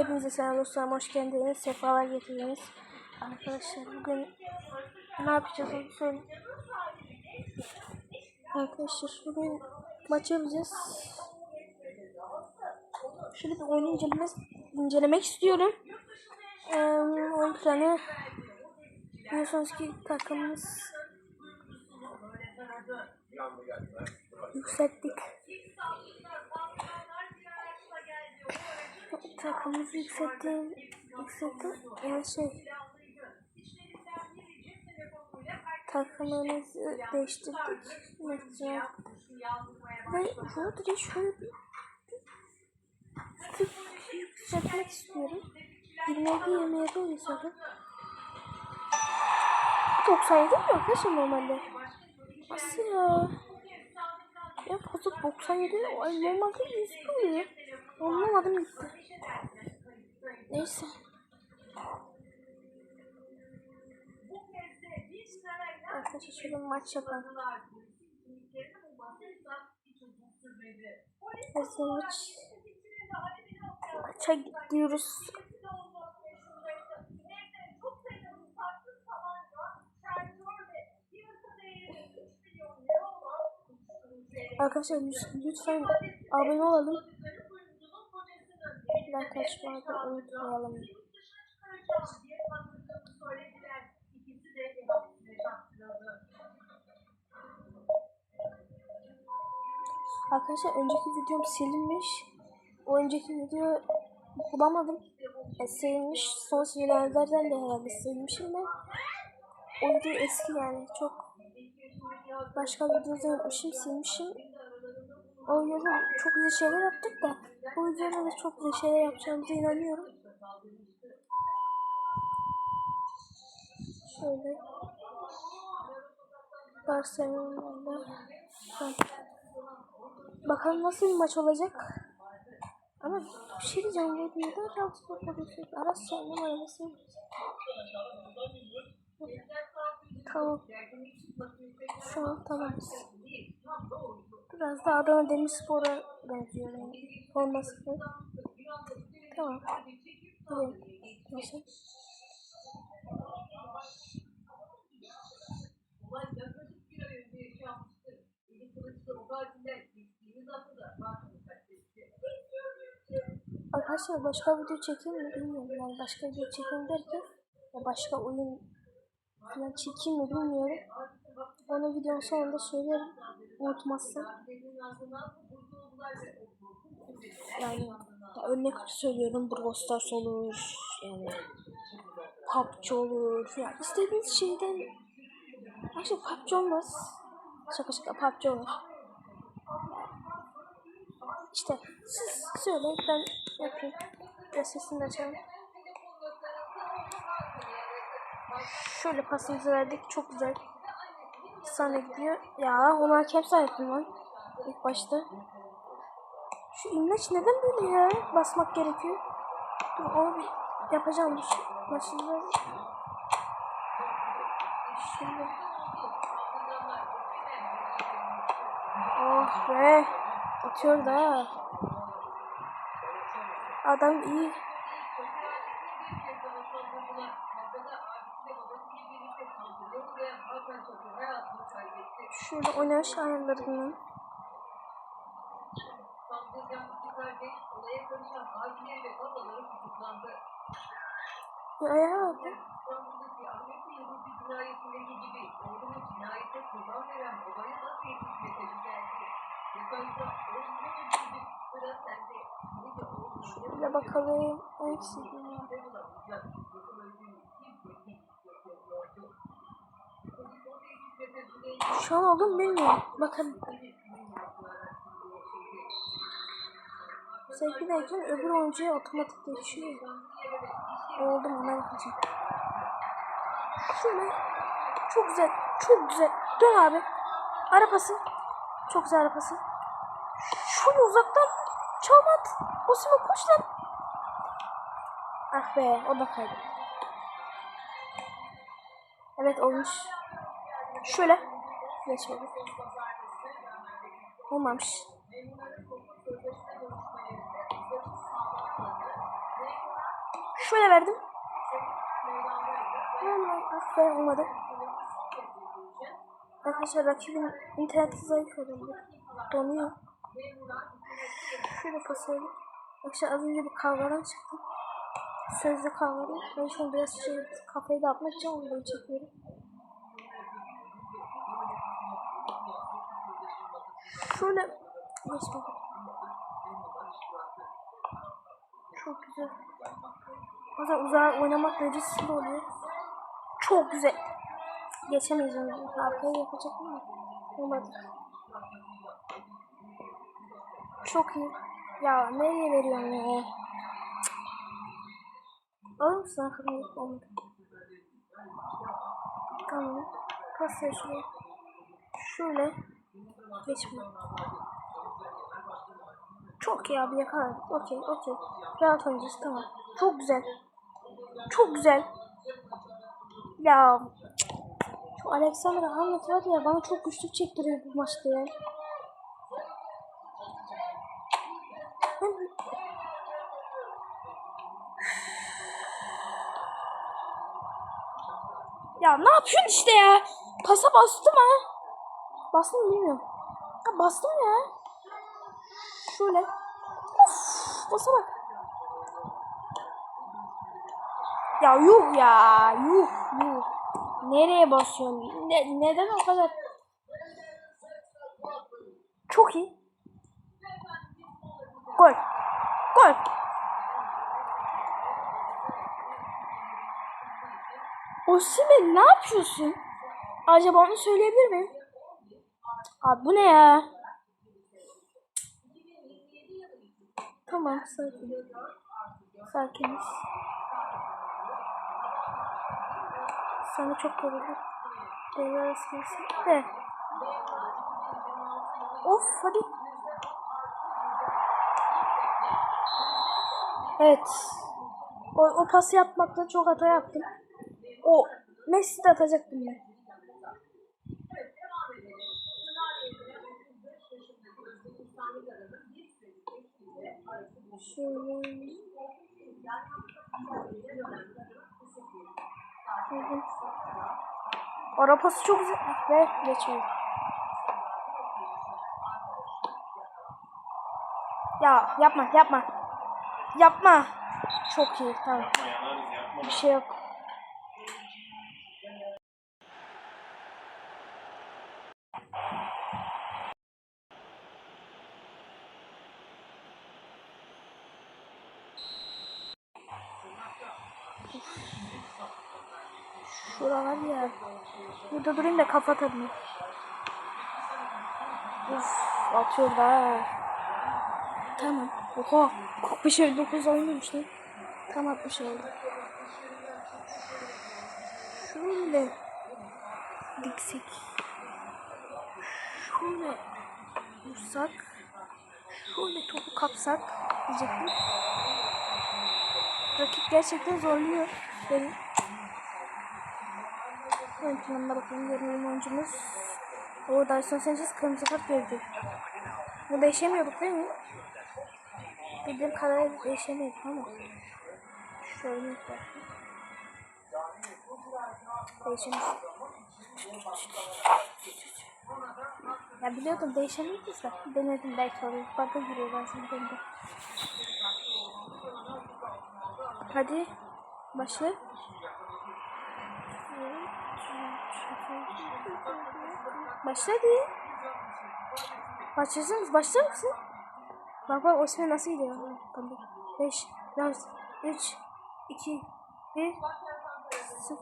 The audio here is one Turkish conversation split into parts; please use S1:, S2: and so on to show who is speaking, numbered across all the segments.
S1: Hepinize selam dostlarım. Hoş geldiniz. Sefalar getirdiniz. Arkadaşlar bugün ne yapacağız onu söyleyeyim. Arkadaşlar bugün maç yapacağız. Şöyle bir oyunu incelemek, incelemek istiyorum. Ee, 10 tane biliyorsunuz ki takımımız yükselttik. Takımımızı yükselttim. Yükselttim. Yani şey takımımızı değiştirdik. Mesela ve bunu direkt şöyle bir tık yükseltmek istiyorum. 27 27 oluyor zaten. 97 mi arkadaşlar normalde? Nasıl ya? Ya fazla 97 ay normalde 100 oluyor. Anlamadım gitti. Neyse. Arkadaşlar şöyle maç yapalım. Hızlı maç. Maça gidiyoruz. Arkadaşlar lütfen abone olalım. Ben kaçmayı unutmayalım. Arkadaşlar önceki videom silinmiş. O önceki video bulamadım. E, silinmiş. Son silinenlerden de herhalde silmişim ben. O video eski yani çok başka videoda yapmışım silmişim. O videoda çok güzel şeyler yaptık da bu videoda da çok güzel şeyler yapacağımıza inanıyorum. Şöyle Barcelona'da Bakalım nasıl bir maç olacak. Ama bir şey diyeceğim bu neden rahatsız yapabilirsek? Aras sen numarası Tamam. Tamam tamam. Biraz da Adana Demirspor'a benziyor yani. Da. Tamam. Gidelim. Nasıl? Arkadaşlar başka video çekeyim mi bilmiyorum. Yani başka video çekeyim derken ya başka oyun falan çekeyim mi bilmiyorum. Onu videonun sonunda söylerim. Unutmazsam. Yani ya örnek söylüyorum Brawl Stars olur. Yani PUBG olur. Ya istediğiniz şeyden Aslında PUBG olmaz. Şaka şaka PUBG olur. İşte siz söyleyin ben yapayım. Biraz sesini açalım. Şöyle pasımızı verdik. Çok güzel. Sana gidiyor. Ya ona cap sahiptim lan. İlk başta. Şu imleç neden böyle ya? Basmak gerekiyor. Dur onu bir yapacağım. Dur. Maçında. Şimdi. Oh be. Atıyor da. Adam iyi. Şöyle oynayış ayarlarını. Ya ya abi. Şöyle bakalım. O var. Şu an oldu mu bilmiyorum. Bakın. Sevgi derken öbür oyuncuya otomatik geçiyor. Oldu mu ona bakacağım. Şöyle. Çok güzel. Çok güzel. Dön abi. Arapası. Çok güzel arapası. Şöyle uzaktan çalmat. Osman koş lan. Ah be o da kaydı. Evet olmuş. Şöyle. Geçmedi. Olmamış. Şöyle verdim. Be olmadı. Arkadaşlar rakibin interneti zayıf herhalde. Donuyor. Şöyle pasayalım. Arkadaşlar az önce bir kavgadan çıktım. Sözlü kavgadan. Ben şu an biraz şey kafayı dağıtmak için onları çekiyorum. Şöyle geçmedi. Çok güzel. Bazen uzağa oynamak derecesinde oluyor. Çok güzel. Geçemeyeceğim. Arkaya yapacak mı? Olmadı. Çok iyi. Ya nereye veriyorsun ya? Alır mısın arkadan? Olmadı. Tamam. Pas ver şuraya. Şöyle. Geçme. Çok iyi abi yakaladım. Okey okey. Rahat oynayacağız tamam. Çok güzel. Çok güzel. Ya şu Alexander Hamlet var ya bana çok güçlük çektiriyor bu maçta ya. Ya ne yapıyorsun işte ya? Pasa bastım ha. Bastım mı bilmiyorum. Ya bastım ya. Şöyle. Of, basa bak. Ya yuh ya. Yuh yuh. Nereye basıyorsun? Ne, neden o kadar? Çok iyi. Gol. Gol. Osimhen ne yapıyorsun? Acaba onu söyleyebilir miyim? Abi bu ne ya? Tamam sakin. Sakiniz. Sana çok korudum. Devre arası gelsin. De. Of hadi. Evet. O, o pası yapmakta çok hata yaptım. O Messi de atacaktım ben. Şöyle. Hı-hı. Ara pası çok güzel ve geçiyor. Ya yapma yapma. Yapma. Çok iyi tamam. Bir şey yok. Var ya. Burada durayım da kafa atabilirim. Uf atıyor da. Tamam. Oha. 45 59 oynuyormuş lan. Tam 60 oldu. Şöyle. Diksek. Şöyle. Vursak. Şöyle topu kapsak. Diyecektim. Rakip gerçekten zorluyor beni. Ön planına bakalım. Görünüm oyuncumuz. O Dyson Sanchez kırmızı kart gördü. Bu değişemiyorduk değil mi? Bildiğim kadarıyla değişemiyorduk ama. Şöyle yapalım. Değişemiş. Ya biliyordum değişemeyiz de. Denedim belki olur. Bakın giriyor bazen bende. Hadi. Başla. Başladı. Başlasanız başlar mısın? Bak bak Osman nasıl gidiyor? Tamam. 5, 4, 3, 2, 1, 0.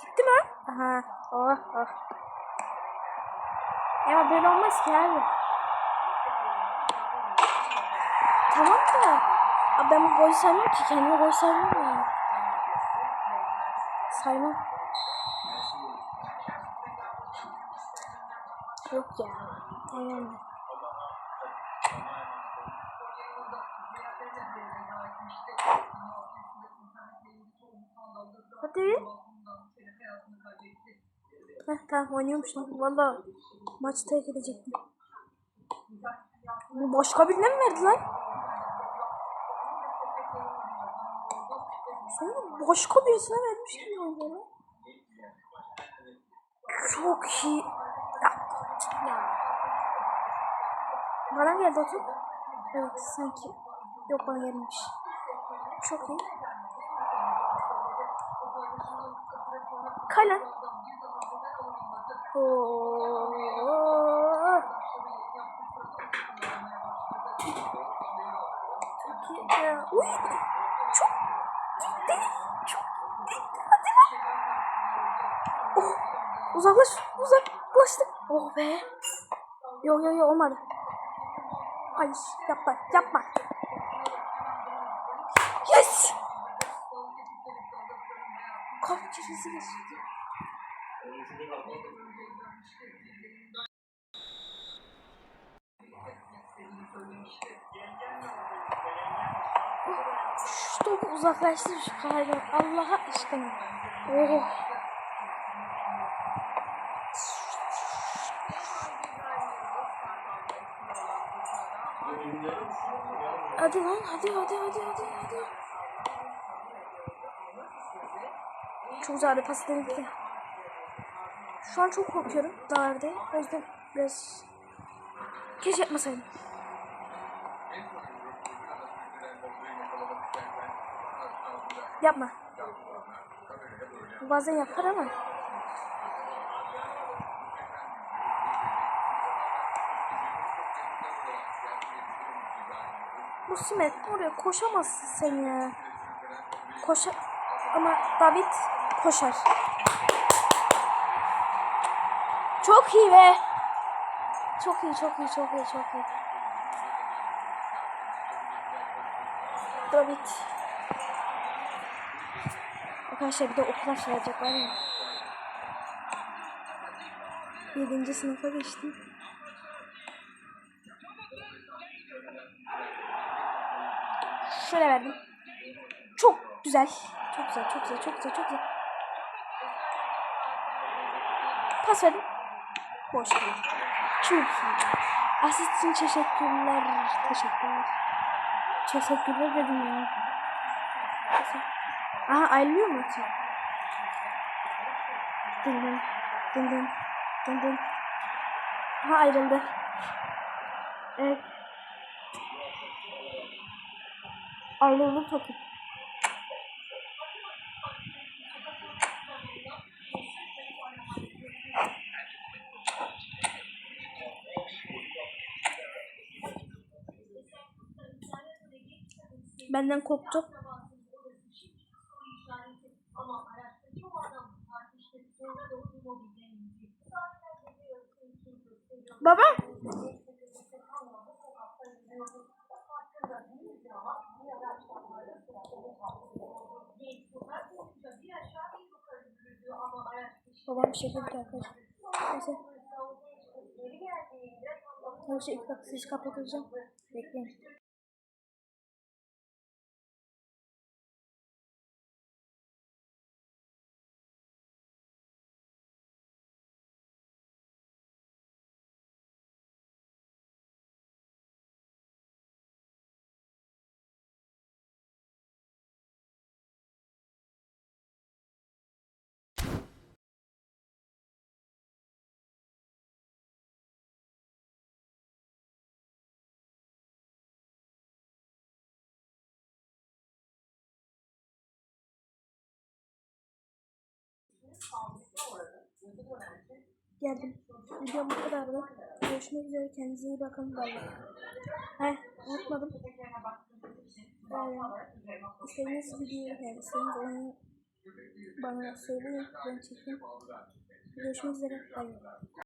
S1: Gitti mi? Aha. Oh oh. Ya böyle olmaz ki abi. Tamam da. Abi ben bu golü saymam ki. Kendime gol saymam ya. Saymam. Yok ya. Tamam. Hadi. Heh, tamam oynuyormuş lan. Valla maçı terk edecektim. Bu başka birine mi verdi lan? Sonra başka birisine vermiş gibi oldu lan. Çok iyi. Ya. ya. Bana geldi o top. Evet sanki. Yok bana gelmemiş. Çok iyi. Kalen. Oo. Çok iyi. Ya. Uy. Çok gitti. Çok gitti. Hadi lan. Oh. Uzaklaş. Uzaklaştık. Oh be. Yok yok yok olmadı. Hayır yapma yapma. Yes. Kaç kişisi geçti? Şu topu uzaklaştır şu kaydan. Allah'a aşkına. Oh. Hadi lan hadi hadi hadi hadi hadi. Çok güzel bir pas denedi. Şu an çok korkuyorum dağlarda. O yüzden biraz keşke yapmasaydım. Yapma. Bazen yapar ama. Bu Simet oraya koşamazsın sen ya. Koşa ama David koşar. Çok iyi be. Çok iyi, çok iyi, çok iyi, çok iyi. David. Arkadaşlar bir de okula çağıracak var ya. Yedinci sınıfa geçtim. Şöyle verdim. Çok güzel. Çok güzel, çok güzel, çok güzel, çok güzel. Pas verdim. Boş değil. Çok iyi. Asist için teşekkürler. Teşekkürler. Teşekkürler dedim ya. Aha ayrılıyor mu ki? Dın dın. Dın dın. Dın dın. Aha ayrıldı. Evet. Ayrıldı topu. Benden korktu. Baba. Babam bir şey dedi arkadaşlar. Neyse. Arkadaşlar ilk dakika sesi kapatacağım. Geldim. Videom bu kadardı. Görüşmek üzere. Kendinize iyi bakın. Bay bay. Heh, unutmadım. Ee, istediğiniz videoyu, istediğiniz oyunu bana söyleyin. Ben çekeyim. Görüşmek üzere. Bay bay.